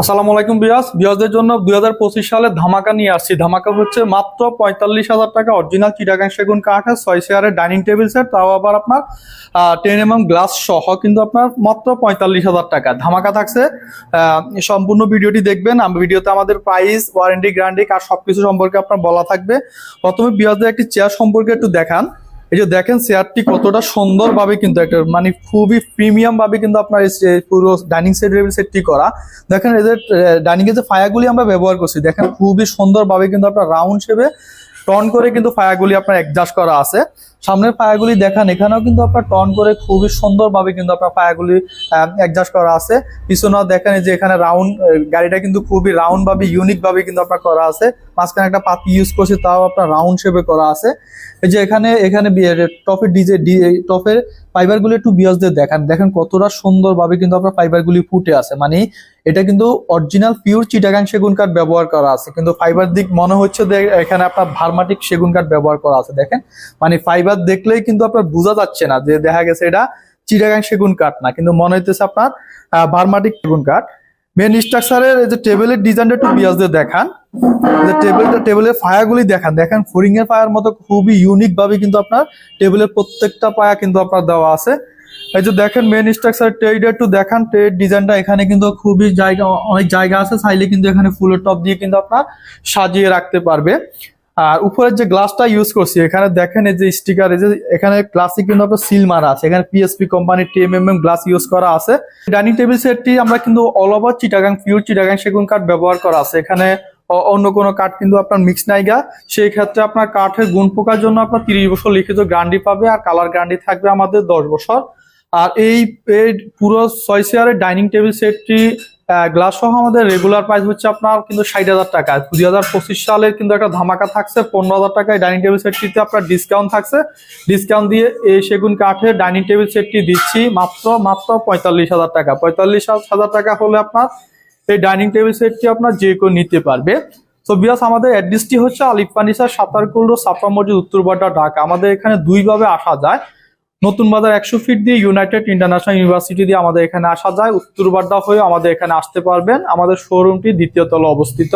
আসসালামু আলাইকুম বিয়াস। বিয়াসদের জন্য দুই হাজার পঁচিশ সালে ধামাকা নিয়ে আসছি। ধামাকা হচ্ছে মাত্র পঁয়তাল্লিশ হাজার টাকা। অরিজিনাল চিটাগাং সেগুন কাঠের ছয় চেয়ারের ডাইনিং টেবিল সেট তাও আবার আপনার টেন এম এম গ্লাস সহ কিন্তু আপনার মাত্র পঁয়তাল্লিশ হাজার টাকা। ধামাকা থাকছে। সম্পূর্ণ ভিডিওটি দেখবেন। ভিডিওতে আমাদের প্রাইস ওয়ারেন্টি গ্যারান্টি কার সবকিছু সম্পর্কে আপনার বলা থাকবে। প্রথমে বিয়াসদের একটি চেয়ার সম্পর্কে একটু দেখান। এই যে দেখেন চেয়ারটি কতটা সুন্দরভাবে কিন্তু একটা মানে খুবই প্রিমিয়াম ভাবে কিন্তু আপনার পুরো ডাইনিং সেট টেবিল সেটটি করা। দেখেন এদের ডাইনিং এর যে ফায়াগুলি আমরা ব্যবহার করছি, দেখেন খুবই সুন্দরভাবে কিন্তু আপনার রাউন্ড শেপে টন করে কিন্তু ফায়াগুলি আপনার অ্যাডজাস্ট করা আছে। সামনের ফায়ারগুলি দেখেন, এখানেও কিন্তু আপনার টন করে খুবই সুন্দরভাবে কিন্তু আপনার ফায়ারগুলি অ্যাডজাস্ট করা আছে। পিছনেও দেখেন যে এখানে রাউন্ড গাড়িটা কিন্তু খুবই রাউন্ড ভাবে ইউনিক ভাবে কিন্তু আপনার করা আছে। মাঝখানে একটা পাতি ইউজ করছে, তাও আপনার রাউন্ড শেপে করা আছে। এই যে এখানে এখানে টপের ডিজে টপের ফাইবারগুলি একটু বিয়াসদের দেখান। দেখেন কতটা সুন্দরভাবে কিন্তু আপনার ফাইবারগুলি ফুটে আছে। মানে এটা কিন্তু অরিজিনাল পিওর চিটাগাং সেগুন কাঠ ব্যবহার করা আছে। কিন্তু ফাইবার দিক মনে হচ্ছে এখানে আপনার ভার্মাটিক সেগুন কাঠ ব্যবহার করা আছে। দেখেন মানে ফাইবার দেখলেই কিন্তু আপনার বোঝা যাচ্ছে না যে দেখা গেছে এটা চিটাগাং সেগুন কাঠ না, কিন্তু মনে হইতেছে আপনার ভার্মাটিক সেগুন কাঠ। মেন স্ট্রাকচারের যে টেবিলের ডিজাইনটা একটু বিয়াসদের দেখান। যে টেবিলটা টেবিলের ফায়ারগুলি দেখান। দেখেন, ফোরিং এর ফায়ার মতো খুবই ইউনিক ভাবে কিন্তু আপনার টেবিলের প্রত্যেকটা পায়া কিন্তু আপনার দেওয়া আছে। এই যে দেখেন মেন স্ট্রাকচার ট্রেড একটু দেখান। ট্রেড ডিজাইনটা এখানে কিন্তু খুবই জায়গা, অনেক জায়গা আছে। চাইলে কিন্তু এখানে ফুলের টপ দিয়ে কিন্তু আপনার সাজিয়ে রাখতে পারবে। আর উপরের যে গ্লাসটা ইউজ করছি, এখানে দেখেন এই যে স্টিকার এই যে এখানে গ্লাসে কিন্তু আপনার সিল মারা আছে। এখানে পিএসপি কোম্পানির টিএমএম গ্লাস ইউজ করা আছে। ডাইনিং টেবিল সেটটি আমরা কিন্তু all over Chittagong pure Chittagong সেগুন কাঠ ব্যবহার করা আছে। এখানে অন্য কোনো কাঠ কিন্তু আপনার মিক্স নাইগা সেই ক্ষেত্রে আপনার কাঠের গুণ পোকার জন্য আপনার তিরিশ বছর লিখিত গ্যারান্টি পাবে আর কালার গ্যারান্টি থাকবে আমাদের দশ বছর। আর এই এই পুরো ছয় চেয়ারের ডাইনিং টেবিল সেটটি গ্লাস সহ আমাদের রেগুলার প্রাইস হচ্ছে আপনার কিন্তু ষাট হাজার টাকা। দুই হাজার পঁচিশ সালের কিন্তু একটা ধামাকা থাকছে, পনেরো হাজার টাকায় ডাইনিং টেবিল সেটটিতে আপনার ডিসকাউন্ট থাকছে। ডিসকাউন্ট দিয়ে এই সেগুন কাঠের ডাইনিং টেবিল সেটটি দিচ্ছি মাত্র মাত্র পঁয়তাল্লিশ হাজার টাকা। পঁয়তাল্লিশ হাজার টাকা হলে আপনার এই ডাইনিং টেবিল সেটটি আপনার যে কেউ নিতে পারবে। তো বিয়াস, আমাদের অ্যাড্রেসটি হচ্ছে আলিফ ফার্নিচার সাতারকুল রোড সাফা মসজিদ উত্তরবাড্ডা ঢাকা। আমাদের এখানে দুইভাবে আসা যায়। নতুন বাজার একশো ফিট দিয়ে ইউনাইটেড ইন্টারন্যাশনাল ইউনিভার্সিটি দিয়ে আমাদের এখানে আসা যায়। উত্তরবাড্ডা হয়ে আমাদের এখানে আসতে পারবেন। আমাদের শোরুমটি দ্বিতীয় তলা অবস্থিত।